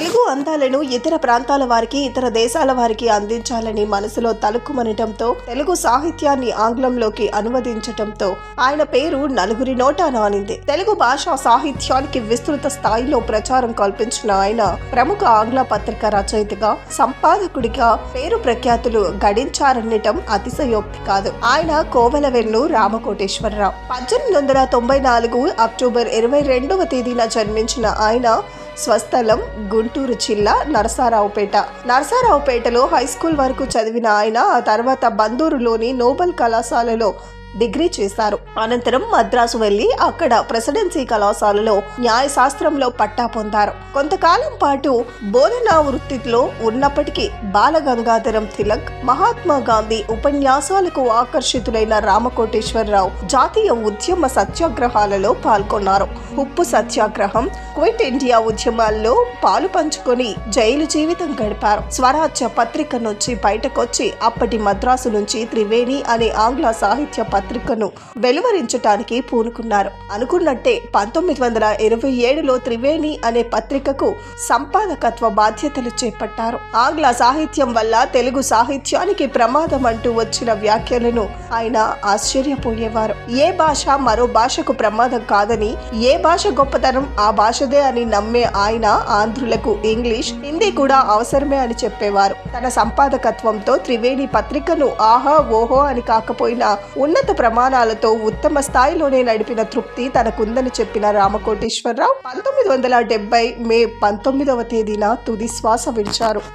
తెలుగు అందాలను ఇతర ప్రాంతాల వారికి ఇతర దేశాల వారికి అందించాలని మనసులో తలుక్కుమనటంతో తెలుగు సాహిత్యాన్ని ఆంగ్లంలోకి అనువదించటంతో ఆయన పేరు నలుగురి నోట నానింది. తెలుగు భాషా సాహిత్యానికి విస్తృత స్థాయిలో ప్రచారం కల్పించిన ఆయన ప్రముఖ ఆంగ్ల పత్రిక రచయితగా సంపాదకుడిగా పేరు ప్రఖ్యాతులు గడించారనటం అతిశయోక్తి కాదు. ఆయన కోవెలవెన్ను రామకోటేశ్వరరావు. పద్దెనిమిది వందల తొంభై నాలుగు అక్టోబర్ ఇరవై రెండవ తేదీన జన్మించిన ఆయన స్వస్థలం గుంటూరు జిల్లా నరసారావుపేట. నరసారావుపేటలో హై స్కూల్ వరకు చదివిన ఆయన ఆ తర్వాత బందూరులోని నోబెల్ కళాశాలలో డిగ్రీ చేశారు. అనంతరం మద్రాసు వెళ్ళి అక్కడ ప్రెసిడెన్సీ కళాశాలలో న్యాయశాస్త్రంలో పట్టా పొందారు. కొంతకాలం పాటు బోధనా వృత్తిలో ఉన్నప్పటికీ బాలగంగాధరం తిలక్ మహాత్మా గాంధీ ఉపన్యాసాలకు ఆకర్షితులైన రామకోటేశ్వరరావు జాతీయ ఉద్యమ సత్యాగ్రహాలలో పాల్గొన్నారు. ఉప్పు సత్యాగ్రహం క్విట్ ఇండియా ఉద్యమాల్లో పాలు పంచుకొని జైలు జీవితం గడిపారు. స్వరాజ్య పత్రిక నుంచి బయటకొచ్చి అప్పటి మద్రాసు నుంచి త్రివేణి అనే ఆంగ్ల సాహిత్య పత్రికను వెలువరించటానికి పూనుకున్నారు. అనుకున్నట్టే పంతొమ్మిది వందల ఇరవై ఏడులో త్రివేణి అనే పత్రికకు సంపాదకత్వ బాధ్యతలు చేపట్టారు. ఆంగ్ల సాహిత్యం వల్ల తెలుగు సాహిత్యానికి ప్రమాదం అంటూ వచ్చిన వ్యాఖ్యలను ఆయన ఆశ్చర్యపోయేవారు. ఏ భాష మరో భాషకు ప్రమాదం కాదని ఏ భాష గొప్పతనం ఆ భాష భాషదే అని నమ్మే ఆయన ఆంధ్రులకు ఇంగ్లీష్ హిందీ కూడా అవసరమే అని చెప్పేవారు. తన సంపాదకత్వంతో త్రివేణి పత్రికను ఆహా ఓహో అని కాకపోయినా ఉన్నత ప్రమాణాలతో ఉత్తమ స్థాయిలోనే నడిపిన తృప్తి తనకుందని చెప్పిన రామకోటేశ్వరరావు పంతొమ్మిది వందల డెబ్బై మే పంతొమ్మిదవ తేదీన తుది శ్వాస విడిచారు.